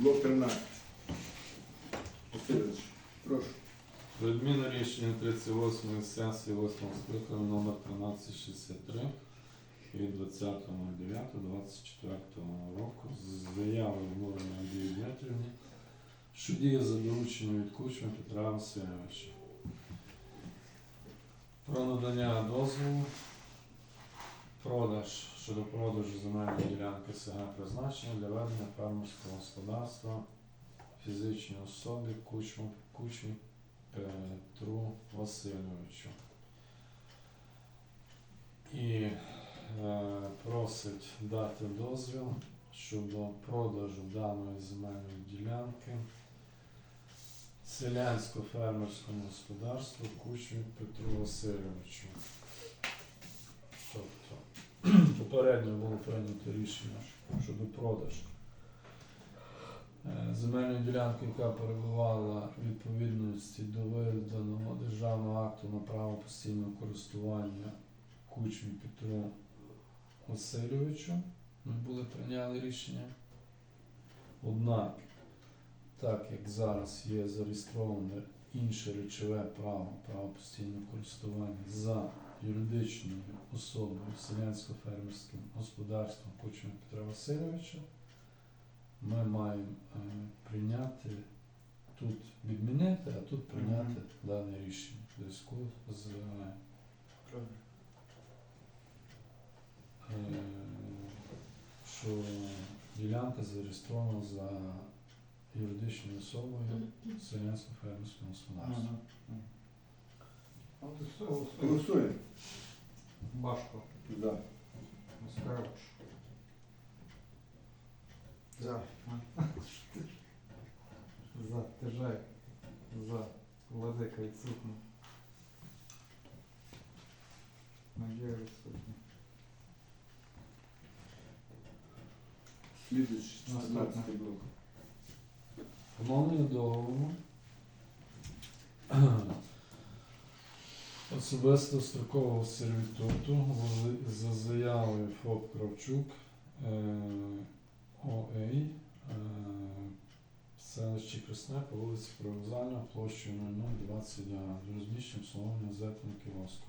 Блок 13. Васильович, прошу. Відміна рішення 38 сесії 8 скликання номер 1363 від 20.09.24 року з заявою Муриної Надії Дмитрівні, що діє за дорученням від Кучма Петра Васильовича. Про надання дозволу, продаж щодо продажу земельної ділянки СГ призначення для ведення фермерського господарства фізичній особі Кучму, Кучмі Петру Васильовичу. І е, просить дати дозвіл щодо продажу даної земельної ділянки селянсько-фермерському господарству Кучмі Петру Васильовичу. Тобто попередньо було прийнято рішення щодо продажу Е, земельну ділянку, яка перебувала в відповідності до виданого державного акту на право постійного користування Кучмі Петру Васильовичу. Ми були прийняли рішення. Однак, так як зараз є зареєстроване інше речове право, право постійного користування за юридичною особою селянсько-фермерським господарством Кучмі Петра Васильовича, ми маємо е, прийняти тут відмінити, а тут прийняти дане рішення в зв'язку з е, що ділянка зареєстрована за юридичною особою селянсько-фермерського господарства. От і все, голосуємо. Голосуємо. Башко. За. Москарович. За. За. Тижай. За. Владика відсутня. Надія відсутня. Слідуючий Наступне. 14 блок. Поновлення договору особисто строкового сервітуту за заявою ФОП Кравчук е, ОЕЙ е, селищі Красне по вулиці Привокзальна площею 0020 га з розміщенням обслуговування зетного кіоску.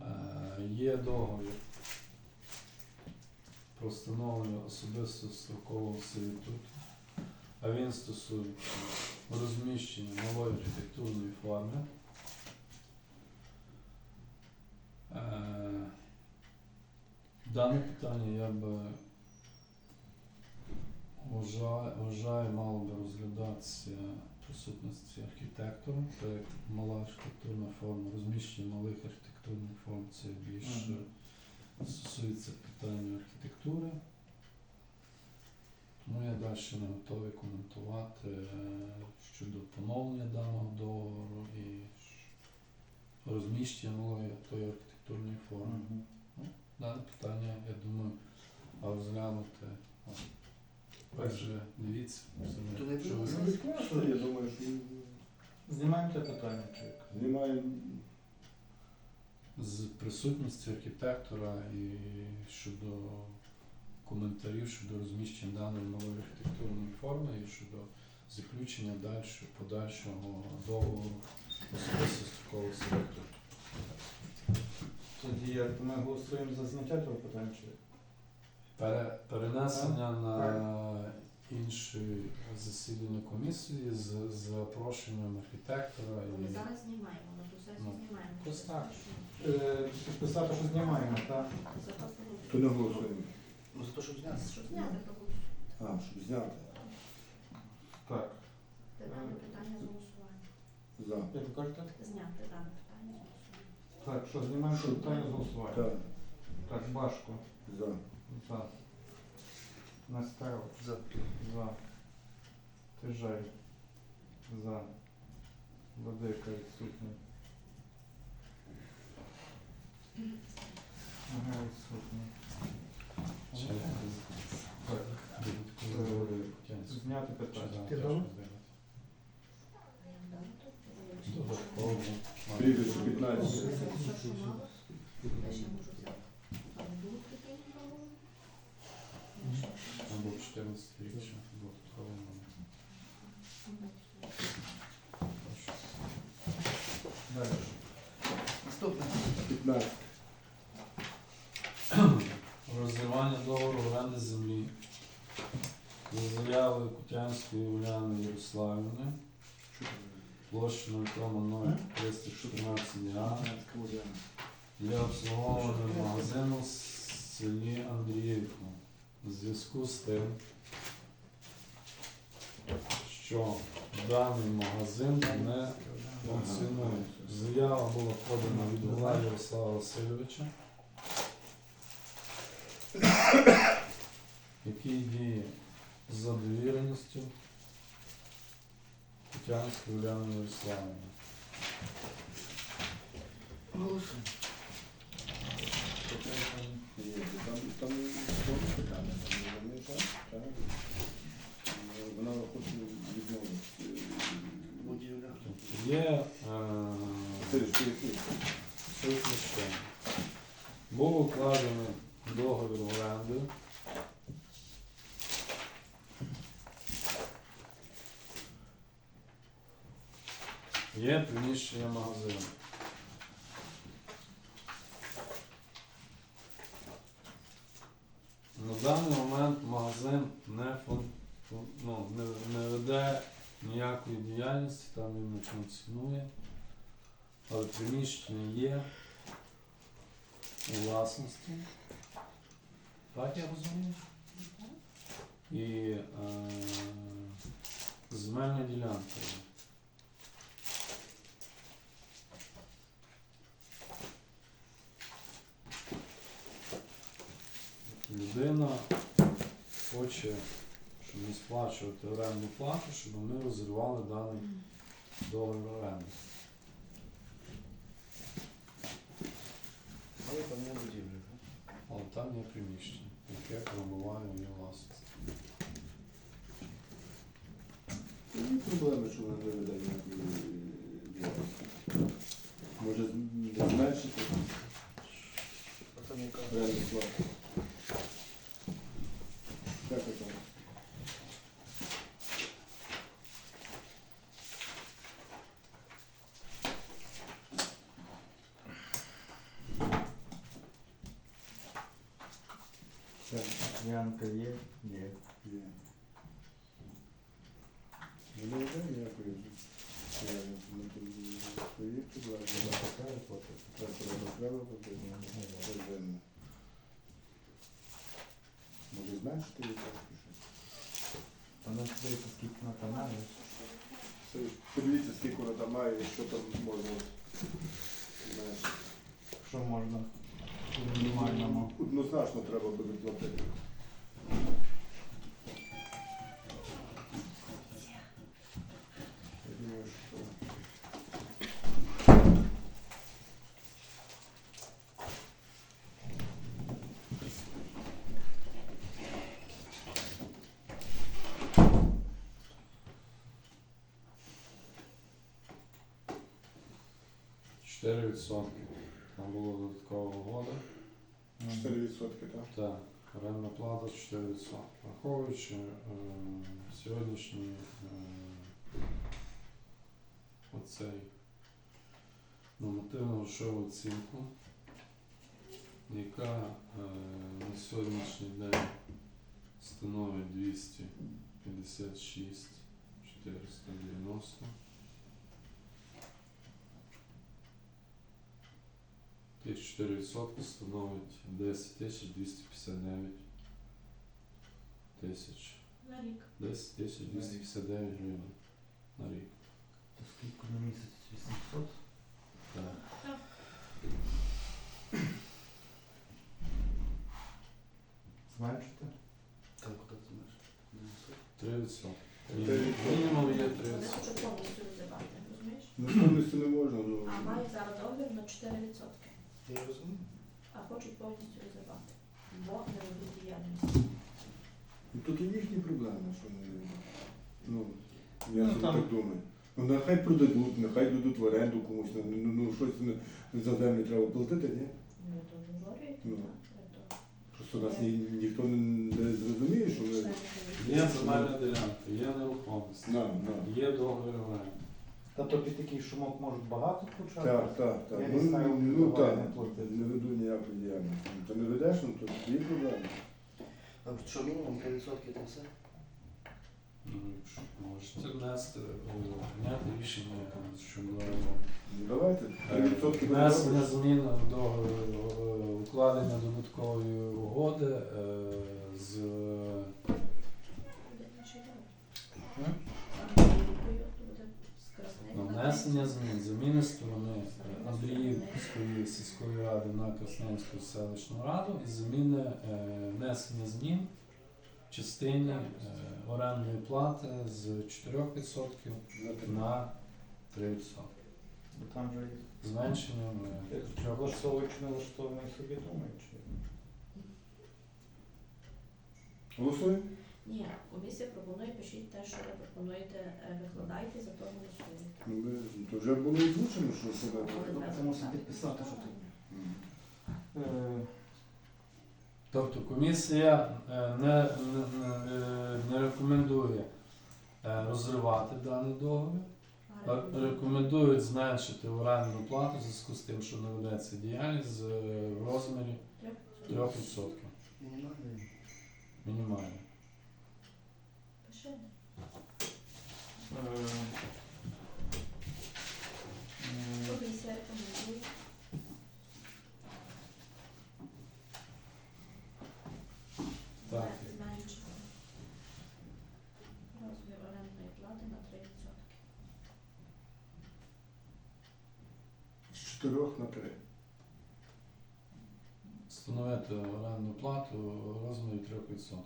Е, Є договір про встановлення особисто строкового сервітуту а він стосується розміщення нової архітектурної форми. Е, Дане питання я би вважаю, мало би розглядатися присутності архітектора, так як мала архітектурна форма, розміщення малих архітектурних форм це більше стосується питання архітектури. Тому я далі не готовий коментувати е, щодо поновлення даного договору і розміщення нової тої архітектурної форми. Дане питання, я думаю, розглянути. О, Перше, дивіться, То не що ви. Ну, я думаю, що Знімаємо те питання, як? знімаємо. з присутністю архітектора і щодо коментарів щодо розміщення даної нової архітектурної форми і щодо заключення дальше, подальшого договору особисто строкового сервітуту. Тоді як ми голосуємо за зняття того питання, чи? Пере, перенесення на інше засідання комісії з, з запрошенням архітектора Ми і зараз знімаємо, на ту сесію Ну, знімаємо. ось так. Е, Підписати, що знімаємо, так? То не голосуємо. Ну за те, щоб зняти. Щоб зняти таку А, щоб зняти. Так. дане питання з голосування. За. Як ви кажете? Зняти дане питання з голосування. Так, що знімаємо Що? питання з голосування. Так. Так, Башко. За. За. Нестеров. За. За. Тижай. За. Владика відсутній. Ага, відсутній. ще Так. Путянського. Зняти питання. Ти за- дав? А як далі тут? Додатково. Прізвище 15. Все, що мало. Я ще можу взяти. Там будуть такі договори? Ну, що? Або 14 рік ще додатково номер. Прошу. Далі. Наступне. 15. Розірвання договору оренди землі за заявою Кутянської Уляни Ярославівни площа 0,0314 га для обслуговування магазину в селі Андріївку. У зв'язку з тим, що даний магазин не функціонує. Заява була подана від Гула Ярослава Васильовича, який діє за довіреністю Тетянської Уляни Ярославівни. Голосуємо. Там, там повне питання, там не а? Так? Е, Вона хоче відмовити. Будівля. Є е, Це ж ти суть лише. Був укладений договір оренди. Є приміщення магазину. На даний момент магазин не, ну, не, не веде ніякої діяльності, там він не функціонує. Але приміщення є у власності. Так я розумію? І е, земельна ділянка. Людина хоче, щоб не сплачувати орендну плату, щоб ми розірвали даний договір оренди. Але там не будівля. так? Але там є приміщення, яке перебуває у її власності. Ні проблеми, що вона не веде. Може зменшити А там яка? реальну плату. Як це? Це Янка є? Є. Є. Ну, Не веде ніякої реальності. Ну, то свої проблеми. Це треба потрібно. Розумно. Може зменшити її трошки щось? Вона здається, скільки. Це ж Подивіться, скільки вона там має і що там можна зменшити. Що можна мінімальному? Однозначно треба буде платити. Там була додаткова угода. 4%, так? Так, орендна плата 4%. Враховуючи е, сьогоднішній е, оцей нормативно грошову оцінку, яка е, на сьогоднішній день становить 256 490. 4% становить 10 тисяч 259 тисяч. На рік. 10 тисяч 259 гривень на рік. То скільки на місяць? 800? Так. Зменшити? Так, куди ти знаєш? 3 відсотки. Три відсотки. Мінімум є 3 Вони відсотки. хочуть повністю розірвати, розумієш? Ну, повністю не можна, ну. А мають зараз договір на 4%, Я розумію. а хочуть повністю розірвати. Бо не ведуть діяльність. Ну, Тут і їхні проблеми, що вони. Ну, я Ну, собі там- так думаю. Ну, нехай продадуть, нехай дадуть в оренду комусь, ну, ну, ну щось не- за землю треба платити, ні? Ну, то говорять, Ну. так. Просто нас ні, ніхто не, не зрозуміє, що ми. Члени Є земельна ділянка, є нерухомість, На, на. є договір оренди. Та то під такий шумок можуть багато почати. Так, так, так. Я Ну, не знаю, ну давай так, не платити. не веду ніякої діяльності. Ну, Та не ведеш, ну то є проблеми. А що мінімум 3% та все? Ну, якщо Можете внести, е, прийняти рішення щодо Ну давайте, е, 3% внесення змін договір е, укладення додаткової угоди е, з інший договір. Там буде скоростний Ну, на Внесення змін, заміни сторони Андріївської сільської ради на Красненську селищну раду і заміни е, внесення змін в частині е, орендної плати з 4% на 3%. Бо там же Зменшенням е, чи влаштовують, чи не влаштовують собі думають. Голосуємо? Ні, комісія пропонує, пишіть те, що ви пропонуєте, е, викладайте, за то голосуєте. Ну, ви- то вже було озвучено, що. Але це записати підписати, що голосування. Е, Тобто комісія е, не, не, не- не рекомендує е, розривати даний договір. А, Рекомендують зменшити орендну плату в зв'язку з тим, що не ведеться діяльність е, в розмірі 3% Мінімальний. мінімально. Комісія рекомендує. Так. Зме- Зменшити розмір орендної плати на 3%. З 4 на 3. Встановити орендну плату розмірі 3%.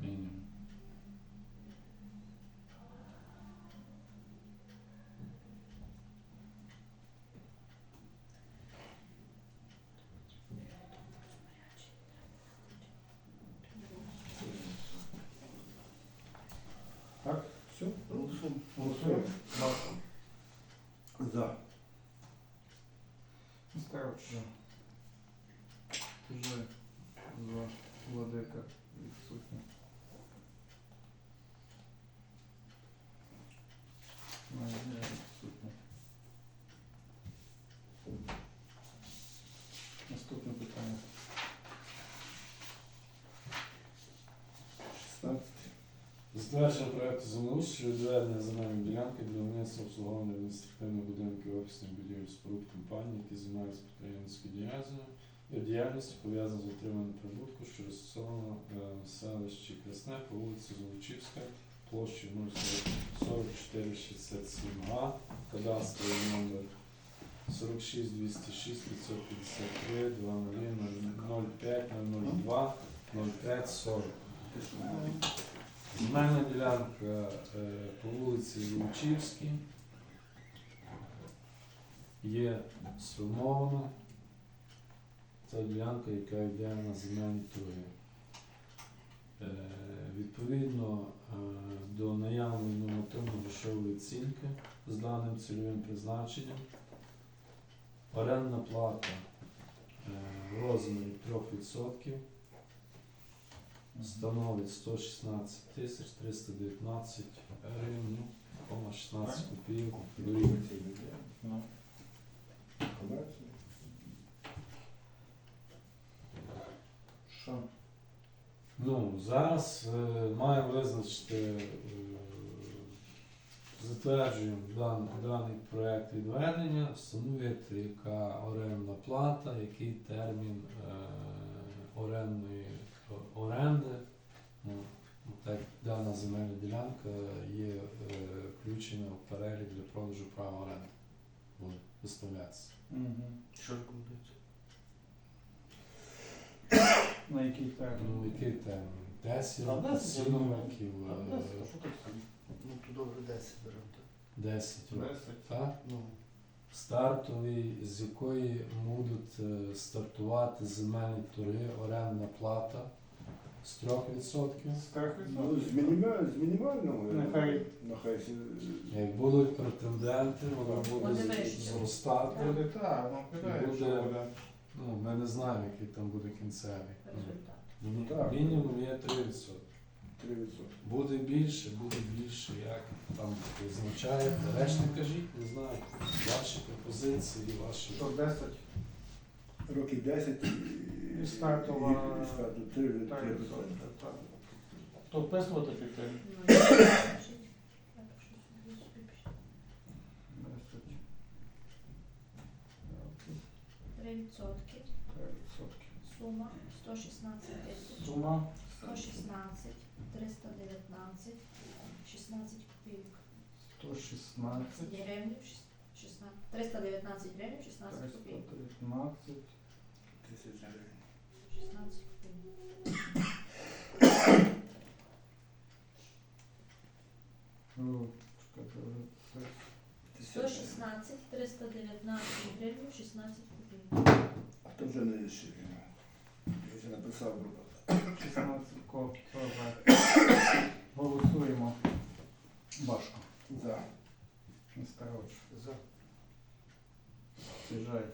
Мінімум. Так, Все? Голосуємо. голосуємо. За. Ставиш. Вже за владика відсутня. Майже відсутня. Наступне питання. 16. Затвердження проекту землеустрою відведення земельної ділянки для виробництва обслуговування адміністративних будинків офісних будівель споруд компаній, які займаються підприємницькою діяльністю, пов'язана з отриманням прибутку, що розташовано е, в селищі Красне по вулиці Золочівська, площею 4467 га, кадастровий номер 46 206 553 00 05 002 05 40. Земельна ділянка е, по вулиці Лучівській є сформована. Це ділянка, яка йде на земельні торги. Е, Відповідно е, до наявної нормативно-грошової оцінки з даним цільовим призначенням, орендна плата в розмірі 3% становить 116 тисяч 319 гривень, кома 16 копійок. Ну, що? Ну, зараз е, маємо визначити, е, затверджуємо дан, даний проект відведення, встановити, яка орендна плата, який термін е, орендної оренди. Ну, так дана земельна ділянка є е, включена в перелік для продажу права оренди. Буде виставлятися. Угу. Що рекомендується? На який термін? Ну, який термін? 10 Та років, 10, 7 я думаю. років, А, е? Ну, то добре 10 беремо. так. 10 років. Так? Ну, Стартовий, з якої будуть е, стартувати земельні торги, орендна плата з 3%. Страх Ну, з, мінімаль, з мінімального. Нехай. Нехай Як будуть претенденти, вона буде зростати. Буде так, ну Буде- Ну, ми не знаємо, який там буде кінцевий. Мінімум є 3%. 3%. Буде більше, буде більше, як там визначаєте. Решта кажіть, не знаю. Ваші пропозиції, ваші. То 10 Років 10 і, І стартова- і, старту 3, 3 так, так. То вписувати піти. І скажіть, я пишу собі, собі пишу. 10. 3 відсотки. Сума 116 тисяч. Сума 116, 319, 16 копійок. 116. Гривнів, шіс- 16, 319 гривень, 16 копійок. 319. тисяч гривень. 16 копійок. Ну, чекайте, це 116, 319 гривень, 16 копійок. А то вже не ще. Я вже написав. 16 коп. Голосуємо. Башко. За. Нестерович. За. Сіжай.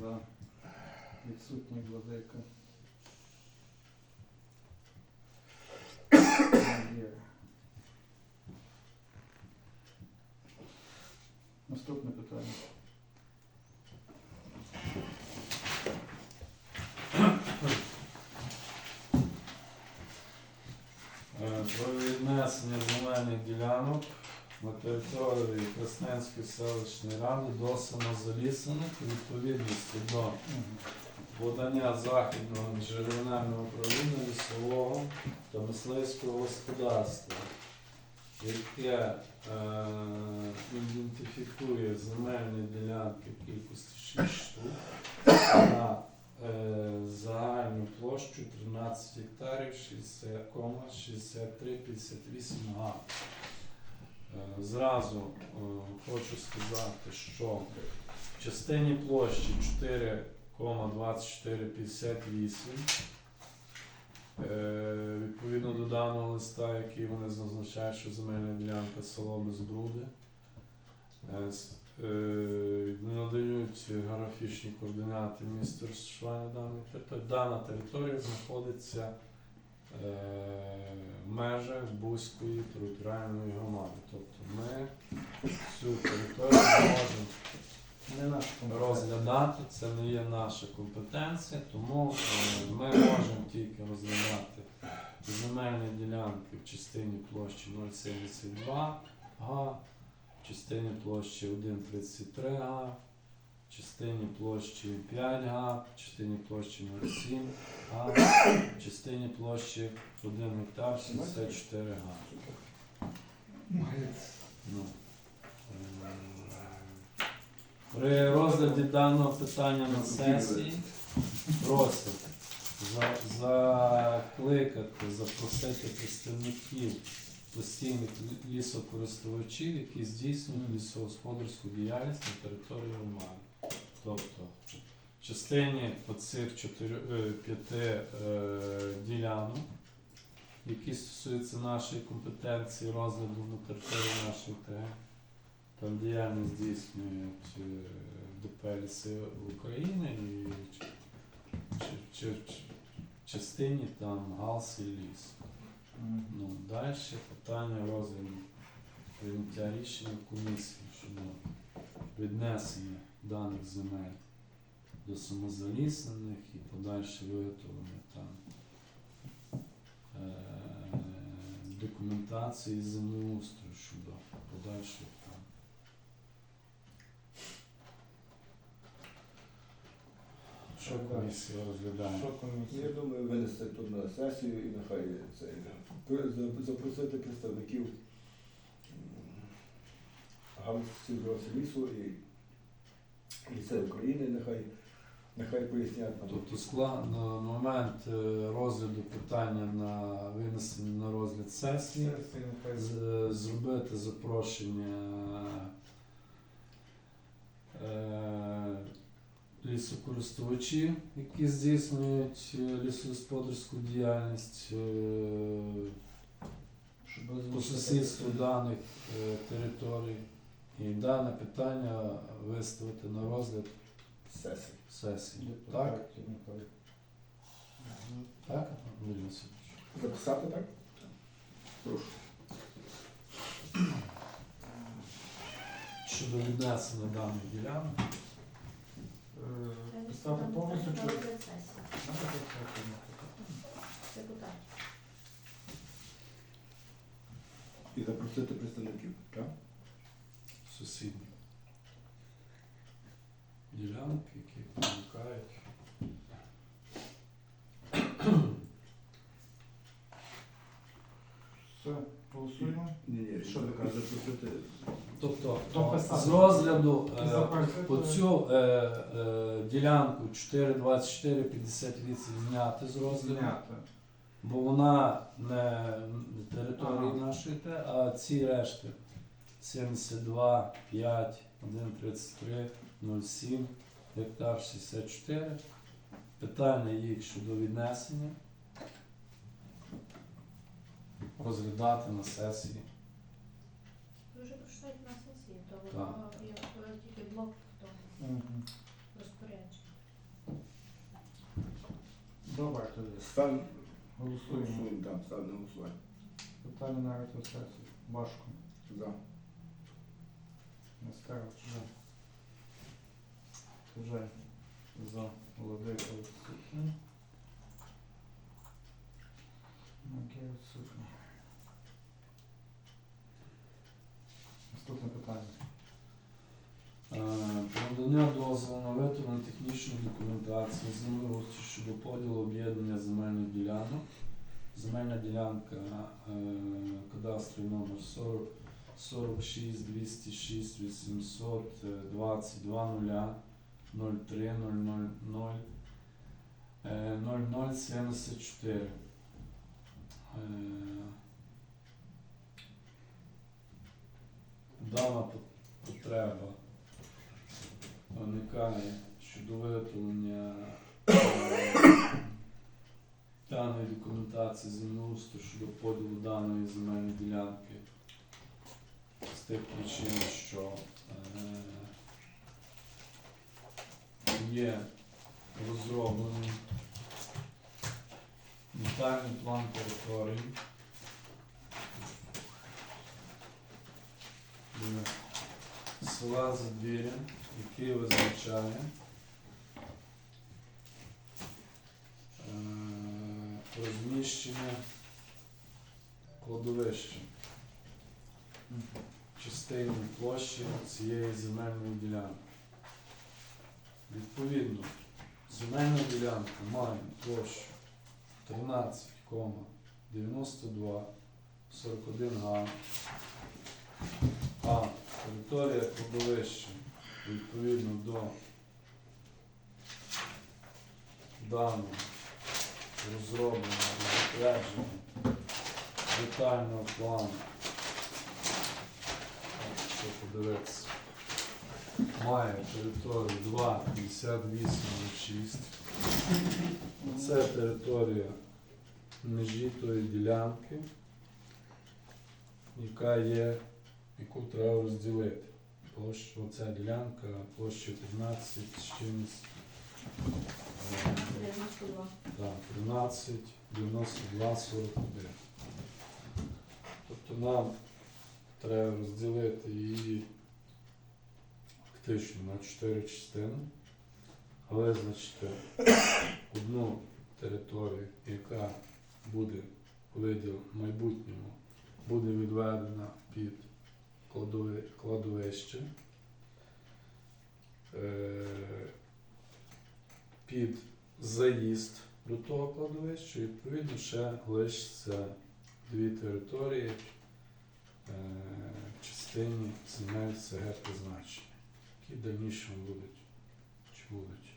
За. Відсутній владика. Є. Наступне питання. Е, Про віднесення земельних ділянок на території Красненської селищної ради до самозалісаних у відповідності до подання західного джерельного управління лісового та мисливського господарства, яке е, ідентифікує земельні ділянки кількості 6 штук на загальну площу 13 гектарів 60,6358 га. Е, Зразу е, хочу сказати, що в частині площі 4,2458 е, відповідно до даного листа, який вони зазначають, що земельна ділянка село Безбруди, е, географічні координати міста розташування даної території. Дана територія знаходиться е, в межах Бузької територіальної громади. Тобто ми цю територію можемо не розглядати, це не є наша компетенція, тому е, ми можемо тільки розглядати земельні ділянки в частині площі 0,72 га, в частині площі 1,33 га, в частині площі 5 га, в частині площі 0,7 га, в частині площі 1 гектар 64 га. Ну, е, При розгляді даного питання на сесії просять за- закликати, запросити представників постійних лі- лісокористувачів, які здійснюють лісогосподарську діяльність на території громади. Тобто в частині оцих чотири, е, п'яти е, ділянок, які стосуються нашої компетенції розгляду на території нашої ТГ, там діяльність здійснюють ДП «Ліси України і ч- ч- ч- ч- частині там галс і ліс. Ну, далі питання розгляду прийняття рішення комісії щодо віднесення даних земель до самозаліснених і подальше виготовлення там е, документації землеустрою щодо подальших там. Що комісія розглядає? Що Я думаю, винести тут на сесію і нехай це запросити представників галузі лісу і ліцею України, нехай, нехай пояснять нам. Тобто склад на момент е, розгляду питання на винесення на розгляд сесії, Сесії нехай з- зробити запрошення е, лісокористувачів, які здійснюють е, лісогосподарську діяльність е, Щоб по сусідству даних е, територій. І дане питання виставити на розгляд Сесії. сесії. Так? Депутатів. Так, Андрій Васильович? Записати так? Прошу. Щодо віднесення даної ділянки. Е, Писати повністю чи Розгляд сесії. Депутатів. І запросити представників, так? Сусідні ділянки, які виникають. Все, голосуємо. Ні, ні, Що ви кажете? запросити. Тобто То з розгляду е, запросити- оцю е, е, ділянку 42458 зняти з розгляду, Зняти. бо вона не території Ага. нашої, те, а ці решти 72, 5, 1,33, 0,7, гектар 64. Питання їх щодо віднесення розглядати на сесії. Ви вже пройшли на сесії, то воно е, тільки блок в тому Мгм. розпорядженні. Добре тоді. Стан Голосуємо. голосуємо, так, стан на голосування. Питання на розгляд сесії. Башко. За. Нестерович. Вже за Володимир відсутній. Макей відсутній. Наступне питання. Е, надання дозволу на виготовлення технічної документації землеустрою щодо поділу об'єднання земельних ділянок. Земельна ділянка е, кадастровий номер 40 46 206 822 0 03 000 е, 0074. Е, Дана потреба виникає щодо виготовлення е, даної документації землеустрою щодо поділу даної земельної ділянки з тих причин, що е, є розроблений детальний план території. Села Задвір'я, який визначає е, розміщення кладовища частини площі цієї земельної ділянки. Відповідно, земельна ділянка має площу 13,92 41 га, а територія кладовища відповідно до даного розробленого і затвердженого детального плану. Подивитися, має територію 2,5806. Це територія межі тої ділянки, яка є, яку треба розділити. Площа, оця ділянка площа 13 з чимось. е, 92. так, 13, 92, 41. Тобто нам треба розділити її фактично на 4 частини, але визначити одну територію, яка буде виділ в майбутньому, буде відведена під кладовище. Е, під заїзд до того кладовища, відповідно ще лишиться дві території частині земель СГ призначення, які в дальнішому будуть чи будуть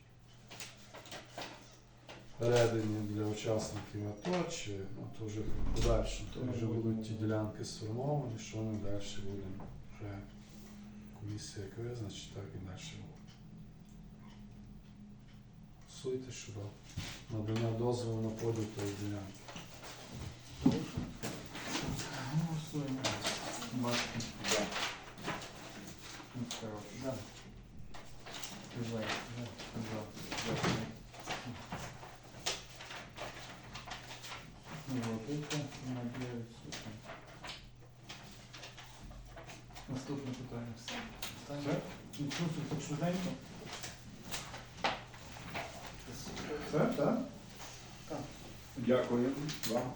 передані для учасників АТО, чи ну, то вже в подальшому, то вже будуть ті ділянки сформовані, що ми далі будемо вже комісія як визначить, так і далі буде. Суйте щодо надання дозволу на поділ тої ділянки. Голосуємо бачите. Да. Сказав, да. Сказав, да. Сказав, да. Вот это набираю супер. Наступне. Все? Ну, Просто так швиденько. Все, так? Так. Дякую вам.